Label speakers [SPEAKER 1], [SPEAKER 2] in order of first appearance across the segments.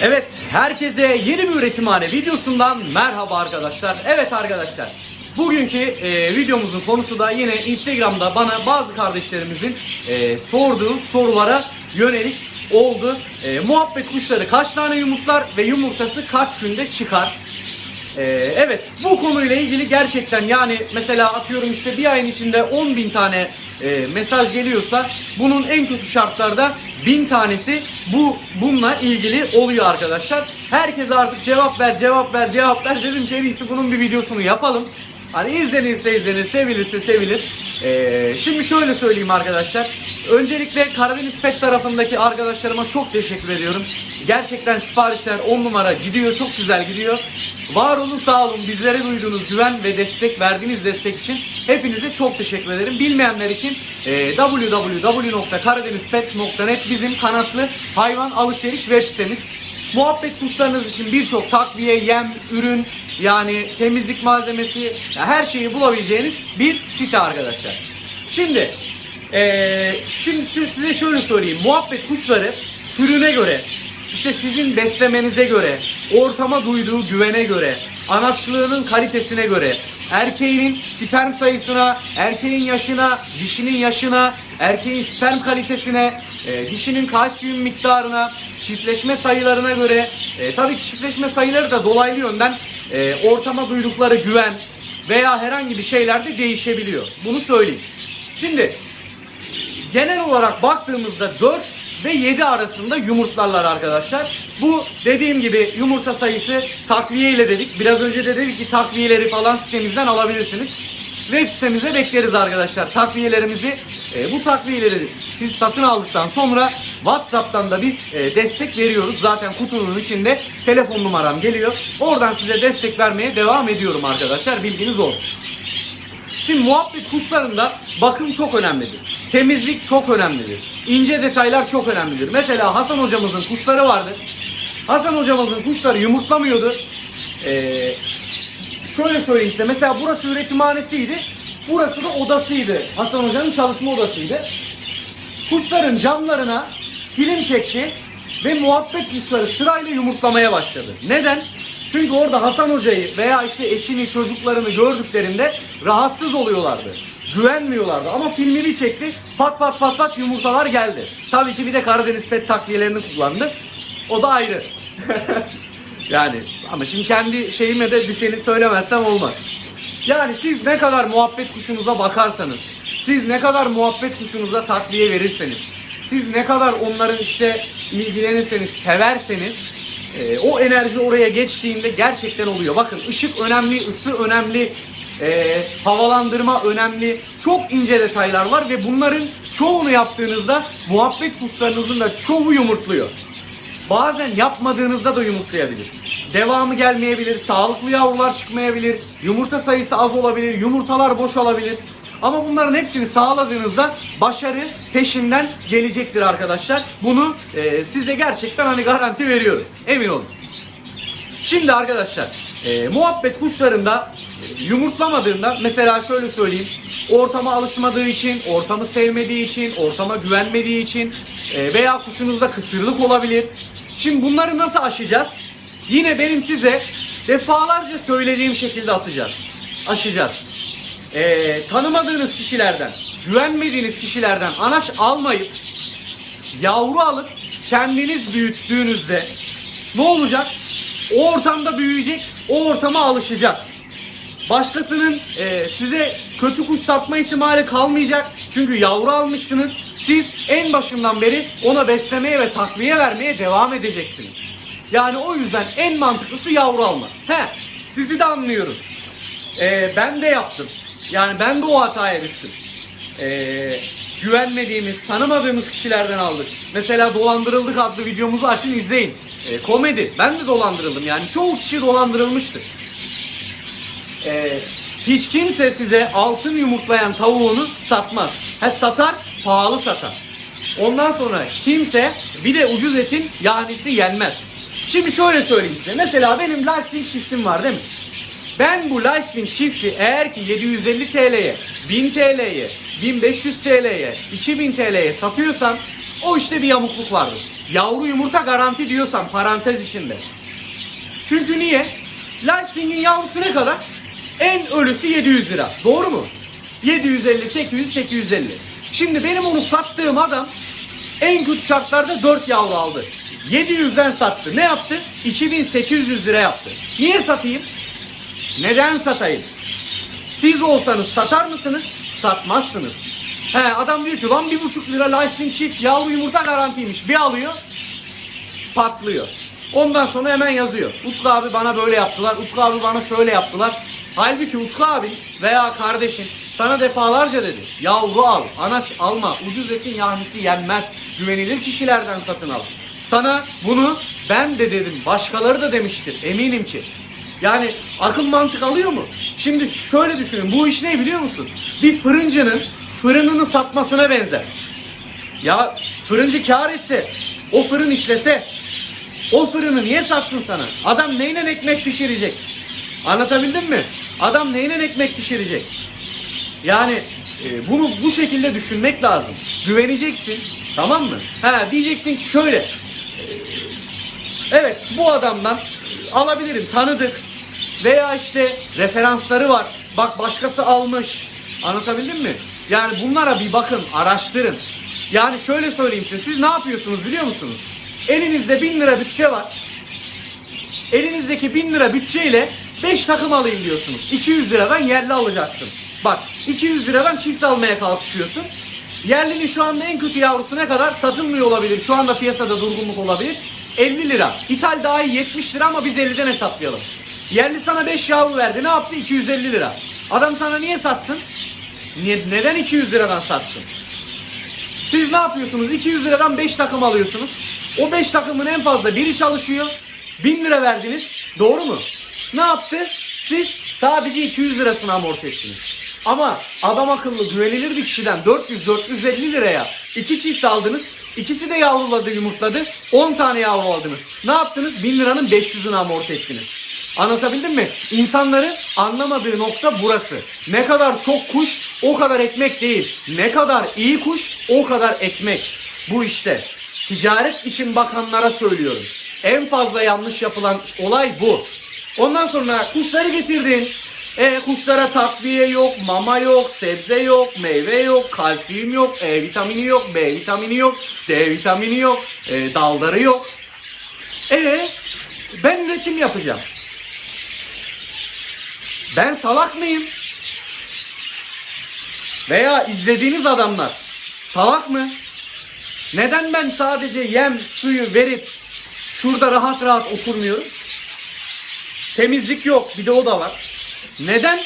[SPEAKER 1] Evet, herkese yeni bir üretimhane videosundan merhaba arkadaşlar. Evet arkadaşlar, bugünkü e, videomuzun konusu da yine Instagram'da bana bazı kardeşlerimizin e, sorduğu sorulara yönelik oldu. E, muhabbet kuşları kaç tane yumurtlar ve yumurtası kaç günde çıkar? Ee, evet bu konuyla ilgili gerçekten yani mesela atıyorum işte bir ayın içinde 10 bin tane e, mesaj geliyorsa bunun en kötü şartlarda bin tanesi bu bununla ilgili oluyor arkadaşlar. Herkes artık cevap ver cevap ver cevap ver dedim ki en iyisi bunun bir videosunu yapalım. Hani izlenirse izlenir, sevilirse sevilir. Ee, şimdi şöyle söyleyeyim arkadaşlar. Öncelikle Karadeniz Pet tarafındaki arkadaşlarıma çok teşekkür ediyorum. Gerçekten siparişler 10 numara gidiyor, çok güzel gidiyor. Var olun sağ olun bizlere duyduğunuz güven ve destek verdiğiniz destek için hepinize çok teşekkür ederim. Bilmeyenler için e, www.karadenizpet.net bizim kanatlı hayvan alışveriş web sitemiz. Muhabbet kuşlarınız için birçok takviye, yem, ürün yani temizlik malzemesi ya her şeyi bulabileceğiniz bir site arkadaşlar. Şimdi eee, şimdi size şöyle söyleyeyim. Muhabbet kuşları türüne göre işte sizin beslemenize göre, ortama duyduğu güvene göre, anaçlığının kalitesine göre, erkeğinin sperm sayısına, erkeğin yaşına, dişinin yaşına, erkeğin sperm kalitesine, e, dişinin kalsiyum miktarına, çiftleşme sayılarına göre, e, tabii ki çiftleşme sayıları da dolaylı yönden e, ortama duydukları güven veya herhangi bir şeyler de değişebiliyor. Bunu söyleyeyim. Şimdi genel olarak baktığımızda 4 ve 7 arasında yumurtlarlar arkadaşlar. Bu dediğim gibi yumurta sayısı takviye ile dedik. Biraz önce de dedik ki takviyeleri falan sitemizden alabilirsiniz. Web sitemize bekleriz arkadaşlar. Takviyelerimizi, e, bu takviyeleri siz satın aldıktan sonra WhatsApp'tan da biz e, destek veriyoruz. Zaten kutunun içinde telefon numaram geliyor. Oradan size destek vermeye devam ediyorum arkadaşlar. Bilginiz olsun. Şimdi muhabbet kuşlarında bakım çok önemlidir. Temizlik çok önemlidir. İnce detaylar çok önemlidir. Mesela Hasan hocamızın kuşları vardı. Hasan hocamızın kuşları yumurtlamıyordu. Ee, şöyle söyleyeyim size. Mesela burası üretimhanesiydi. Burası da odasıydı. Hasan hocanın çalışma odasıydı. Kuşların camlarına film çekti ve muhabbet kuşları sırayla yumurtlamaya başladı. Neden? Çünkü orada Hasan Hoca'yı veya işte eşini, çocuklarını gördüklerinde rahatsız oluyorlardı. Güvenmiyorlardı ama filmi bir çekti. Pat pat pat pat yumurtalar geldi. Tabii ki bir de Karadeniz pet takviyelerini kullandı. O da ayrı. yani ama şimdi kendi şeyime de düşeni söylemezsem olmaz. Yani siz ne kadar muhabbet kuşunuza bakarsanız, siz ne kadar muhabbet kuşunuza takviye verirseniz, siz ne kadar onların işte ilgilenirseniz, severseniz e, o enerji oraya geçtiğinde gerçekten oluyor. Bakın ışık önemli, ısı önemli, e, havalandırma önemli. Çok ince detaylar var ve bunların çoğunu yaptığınızda muhabbet kuşlarınızın da çoğu yumurtluyor. Bazen yapmadığınızda da yumurtlayabilir. Devamı gelmeyebilir, sağlıklı yavrular çıkmayabilir, yumurta sayısı az olabilir, yumurtalar boş olabilir. Ama bunların hepsini sağladığınızda başarı peşinden gelecektir arkadaşlar. Bunu e, size gerçekten hani garanti veriyorum. Emin olun. Şimdi arkadaşlar e, muhabbet kuşlarında e, yumurtlamadığında mesela şöyle söyleyeyim ortama alışmadığı için, ortamı sevmediği için, ortama güvenmediği için e, veya kuşunuzda kısırlık olabilir. Şimdi bunları nasıl aşacağız? Yine benim size defalarca söylediğim şekilde asacağız. Aşacağız. E, tanımadığınız kişilerden, güvenmediğiniz kişilerden anaç almayıp yavru alıp kendiniz büyüttüğünüzde ne olacak? O ortamda büyüyecek, o ortama alışacak. Başkasının e, size kötü kuş satma ihtimali kalmayacak. Çünkü yavru almışsınız. Siz en başından beri ona beslemeye ve takviye vermeye devam edeceksiniz. Yani o yüzden en mantıklısı yavru almak. He, sizi de anlıyorum. E, ben de yaptım. Yani ben de o hataya düştüm. E, güvenmediğimiz, tanımadığımız kişilerden aldık. Mesela dolandırıldık adlı videomuzu açın izleyin. E, komedi. Ben de dolandırıldım. Yani çoğu kişi dolandırılmıştır. E, hiç kimse size altın yumurtlayan tavuğunu satmaz. Ha satar, pahalı satar. Ondan sonra kimse bir de ucuz etin yanisi yenmez. Şimdi şöyle söyleyeyim size. Mesela benim Lightwing çiftim var değil mi? Ben bu Lightwing çifti eğer ki 750 TL'ye, 1000 TL'ye, 1500 TL'ye, 2000 TL'ye satıyorsam o işte bir yamukluk vardır. yavru yumurta garanti diyorsam parantez içinde. Çünkü niye? Lightwing'in yavrusu ne kadar? En ölüsü 700 lira. Doğru mu? 750, 800, 850. Şimdi benim onu sattığım adam en kötü şartlarda 4 yavru aldı. 700'den sattı. Ne yaptı? 2800 lira yaptı. Niye satayım? Neden satayım? Siz olsanız satar mısınız? Satmazsınız. He adam diyor ki lan bir buçuk lira Lightning çift yavru yumurta garantiymiş. Bir alıyor patlıyor. Ondan sonra hemen yazıyor. Utku abi bana böyle yaptılar. Utku abi bana şöyle yaptılar. Halbuki Utku abi veya kardeşin sana defalarca dedi. Yavru al, anaç alma. Ucuz etin yahnisi yenmez. Güvenilir kişilerden satın al. Sana bunu ben de dedim. Başkaları da demiştir. Eminim ki. Yani akıl mantık alıyor mu? Şimdi şöyle düşünün. Bu iş ne biliyor musun? Bir fırıncının fırınını satmasına benzer. Ya fırıncı kar etse, o fırın işlese, o fırını niye satsın sana? Adam neyle ekmek pişirecek? Anlatabildim mi? Adam neyle ekmek pişirecek? Yani e, bunu bu şekilde düşünmek lazım. Güveneceksin, tamam mı? Ha diyeceksin ki şöyle. Evet bu adamdan alabilirim, tanıdık. Veya işte referansları var. Bak başkası almış. Anlatabildim mi? Yani bunlara bir bakın, araştırın. Yani şöyle söyleyeyim size. Siz ne yapıyorsunuz biliyor musunuz? Elinizde 1000 lira bütçe var. Elinizdeki 1000 lira bütçeyle 5 takım alayım diyorsunuz. 200 liradan yerli alacaksın. Bak 200 liradan çift almaya kalkışıyorsun. Yerlinin şu anda en kötü yavrusu ne kadar? Satılmıyor olabilir. Şu anda piyasada durgunluk olabilir. 50 lira. İthal daha iyi 70 lira ama biz 50'den hesaplayalım. Yerli sana 5 yavru verdi. Ne yaptı? 250 lira. Adam sana niye satsın? Niye, neden 200 liradan satsın? Siz ne yapıyorsunuz? 200 liradan 5 takım alıyorsunuz. O 5 takımın en fazla biri çalışıyor. 1000 lira verdiniz. Doğru mu? Ne yaptı? Siz sadece 200 lirasını amorti ettiniz. Ama adam akıllı güvenilir bir kişiden 400-450 liraya iki çift aldınız. İkisi de yavruladı yumurtladı. 10 tane yavru aldınız. Ne yaptınız? 1000 liranın 500'ünü amorti ettiniz. Anlatabildim mi? İnsanları anlamadığı nokta burası. Ne kadar çok kuş o kadar ekmek değil. Ne kadar iyi kuş o kadar ekmek. Bu işte. Ticaret için bakanlara söylüyorum. En fazla yanlış yapılan olay bu. Ondan sonra kuşları getirdin. E kuşlara takviye yok, mama yok, sebze yok, meyve yok, kalsiyum yok, E vitamini yok, B vitamini yok, D vitamini yok, e, dalları yok. E ben üretim yapacağım. Ben salak mıyım? Veya izlediğiniz adamlar salak mı? Neden ben sadece yem, suyu verip şurada rahat rahat oturmuyorum? Temizlik yok, bir de o da var. Neden?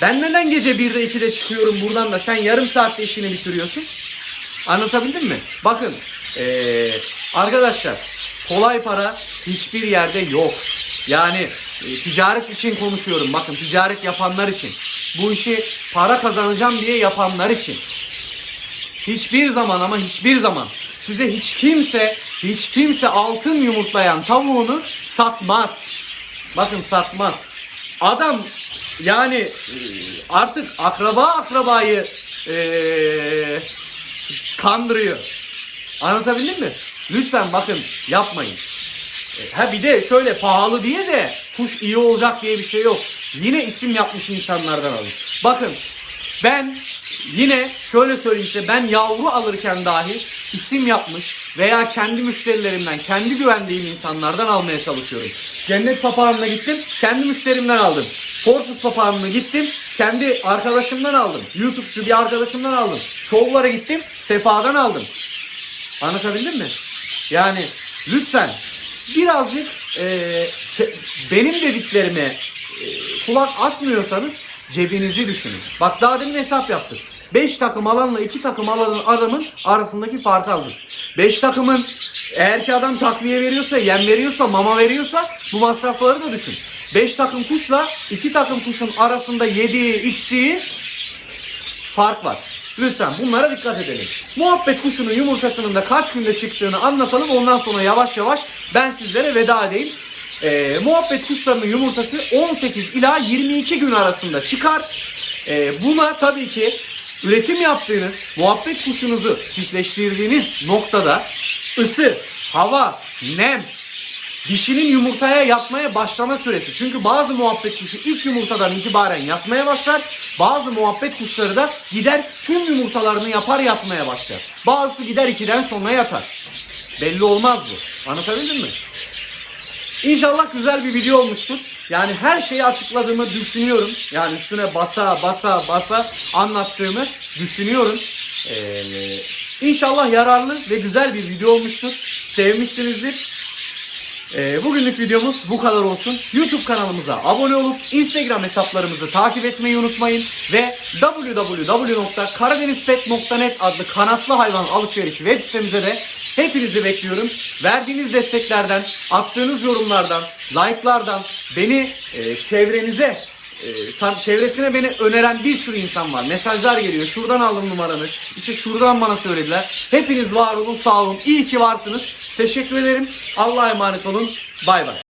[SPEAKER 1] Ben neden gece 1'de 2'de çıkıyorum buradan da sen yarım saatte işini bitiriyorsun? Anlatabildim mi? Bakın eee, arkadaşlar kolay para hiçbir yerde yok. Yani e, ticaret için konuşuyorum. Bakın ticaret yapanlar için. Bu işi para kazanacağım diye yapanlar için. Hiçbir zaman ama hiçbir zaman size hiç kimse hiç kimse altın yumurtlayan tavuğunu satmaz. Bakın satmaz. Adam yani artık akraba akrabayı e, kandırıyor. Anlatabildim mi? Lütfen bakın yapmayın. E, Ha bir de şöyle pahalı diye de kuş iyi olacak diye bir şey yok. Yine isim yapmış insanlardan alın. Bakın ben yine şöyle söyleyeyim size ben yavru alırken dahi isim yapmış veya kendi müşterilerimden, kendi güvendiğim insanlardan almaya çalışıyorum. Cennet papağanına gittim, kendi müşterimden aldım. Portus papağanına gittim, kendi arkadaşımdan aldım. YouTube'cu bir arkadaşımdan aldım. Şovlara gittim, Sefa'dan aldım. Anlatabildim mi? Yani lütfen birazcık e, benim dediklerime e, kulak asmıyorsanız cebinizi düşünün. Bak daha demin hesap yaptık. 5 takım alanla 2 takım alanın adamın arasındaki farkı aldık. 5 takımın eğer ki adam takviye veriyorsa, yem veriyorsa, mama veriyorsa bu masrafları da düşün. 5 takım kuşla 2 takım kuşun arasında yediği, içtiği fark var. Lütfen bunlara dikkat edelim. Muhabbet kuşunun yumurtasının da kaç günde çıktığını anlatalım. Ondan sonra yavaş yavaş ben sizlere veda edeyim. Ee, muhabbet kuşlarının yumurtası 18 ila 22 gün arasında çıkar. Ee, buna tabii ki Üretim yaptığınız muhabbet kuşunuzu çiftleştirdiğiniz noktada ısı, hava, nem, dişinin yumurtaya yatmaya başlama süresi. Çünkü bazı muhabbet kuşu ilk yumurtadan itibaren yatmaya başlar. Bazı muhabbet kuşları da gider tüm yumurtalarını yapar yatmaya başlar. Bazısı gider 2'den sonra yatar. Belli olmaz bu. Anlatabildim mi? İnşallah güzel bir video olmuştur. Yani her şeyi açıkladığımı düşünüyorum. Yani üstüne basa basa basa anlattığımı düşünüyorum. Ee, inşallah yararlı ve güzel bir video olmuştur. Sevmişsinizdir. Ee, bugünlük videomuz bu kadar olsun. YouTube kanalımıza abone olup Instagram hesaplarımızı takip etmeyi unutmayın. Ve www.karadenizpet.net adlı kanatlı hayvan alışveriş web sitemize de hepinizi bekliyorum. Verdiğiniz desteklerden, attığınız yorumlardan, like'lardan beni e, çevrenize e, çevresine beni öneren bir sürü insan var. Mesajlar geliyor. Şuradan aldım numaranı. İşte şuradan bana söylediler. Hepiniz var olun, sağ olun. İyi ki varsınız. Teşekkür ederim. Allah'a emanet olun. Bay bay.